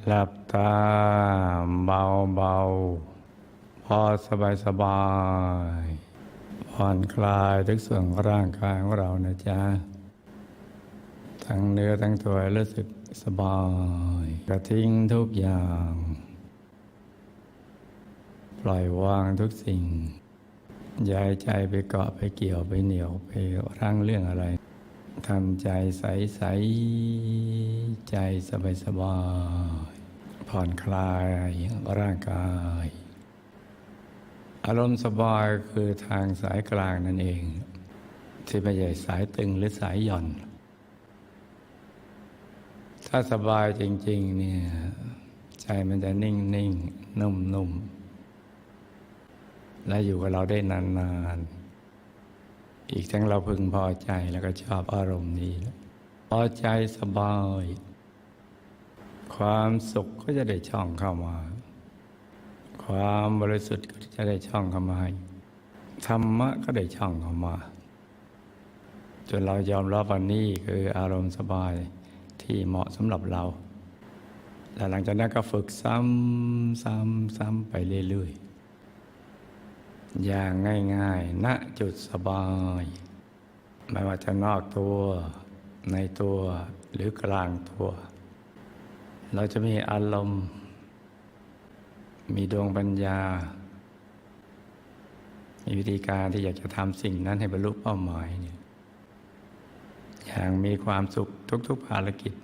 หลับตาเบาเบาๆพอสบายสบายๆผ่อนคลายทุกส่วนของร่างกายของเรานะจ๊ะ ทั้งเนื้อทั้งตัวรู้สึกสบายกระทิ้งทุกอย่าง ปล่อยวางทุกสิ่งย่าให้ใจไปเกาะไปเกี่ยวไปเหนียวไปรั้งเรื่องอะไร ทำใจใสใสๆใจสบายสบายๆผ่อนคลายร่างกาย อารมณ์สบายคือทางสายกลางนั่นเอง ที่ไม่ใช่สายตึงหรือสายหย่อน ถ้าสบายจริง ๆ เนี่ย ใจมันจะนิ่งนิ่งนุ่มนุ่มและอยู่กับเราได้นานๆ อีกทั้งเราพึงพอใจแล้วก็ชอบอารมณ์นี้ พอใจสบาย ความสุขก็จะได้ช่องเข้ามา ความบริสุทธิ์ก็จะได้ช่องเข้ามาธรรมะก็ได้ช่องเข้ามา จนเรายอมรับว่านี่คืออารมณ์สบายที่เหมาะสำหรับเราและหลังจากนั้นก็ฝึกซ้ำซ้ำซ้ำไปเรื่อยๆ อย่างง่ายๆณจุดสบาย ไม่ว่าจะนอกตัวในตัวหรือกลางตัว เราจะมีอารมณ์ มีดวงปัญญา มีวิธีการที่อยากจะทำสิ่งนั้นให้บรรลุเป้าหมายเนี่ยอย่างมีความสุขทุก ๆ ภารกิจ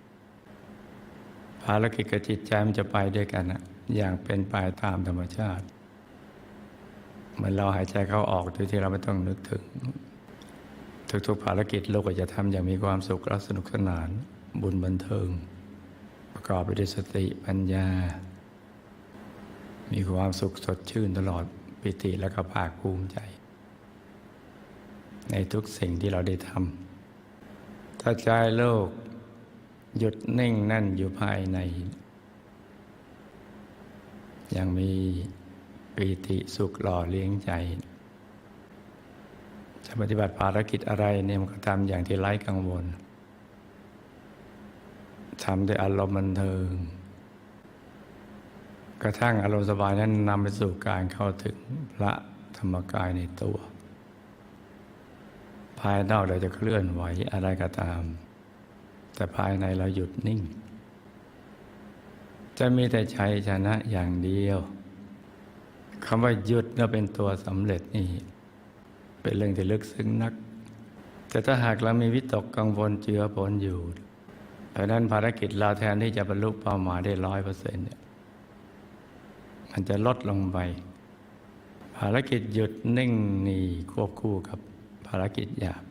ภารกิจกับจิตใจมันจะไปด้วยกันนะอย่างเป็นไปตามธรรมชาติ มือนเราหายใจเข้าออกโดยที่เราไม่ต้องนึกถึง ทุกๆภารกิจเราก็จะทำอย่างมีความสุขและสนุกสนานบุญบันเทิง ประกอบไปด้วยสติปัญญา มีความสุขสดชื่นตลอดปิติและก็ภาคภูมิใจ ในทุกสิ่งที่เราได้ทำถ้าใจโลก หยุดนิ่งนั่นอยู่ภายใน ยังมี ปีติสุขหล่อเลี้ยงใจ จะปฏิบัติภารกิจอะไรเนี่ยมันก็ทำอย่างที่ไร้กังวลทำด้วยอารมณ์บันเทิง กระทั่งอารมณ์สบายนั้นนำไปสู่การเข้าถึงพระธรรมกายในตัว ภายนอกเราจะเคลื่อนไหวอะไรก็ตาม แต่ภายในเราหยุดนิ่ง จะมีแต่ชัยชนะอย่างเดียว คำว่าหยุดน่ะเป็นตัวสำเร็จนี่ เป็นเรื่องที่ลึกซึ้งนัก แต่ถ้าหากเรามีวิตกกังวลเจือปนอยู่ดังนั้นภารกิจเราแทนที่จะบรรลุเป้าหมายได้ร้อยเปอร์เซ็นต์เนี่ยมันจะลดลงไป ภารกิจหยุดนิ่งนี่ควบคู่กับภารกิจหยาบ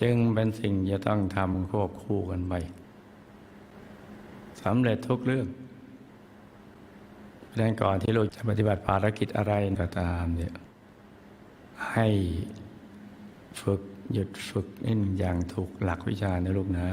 จึงเป็นสิ่งจะต้องทำควบคู่กันไปสำเร็จทุกเรื่อง ดังนั้นก่อนที่ลูกจะปฏิบัติภารกิจอะไรก็ตามเนี่ยให้ฝึกหยุดฝึกนิ่งอย่างถูกหลักวิชานะลูกนะ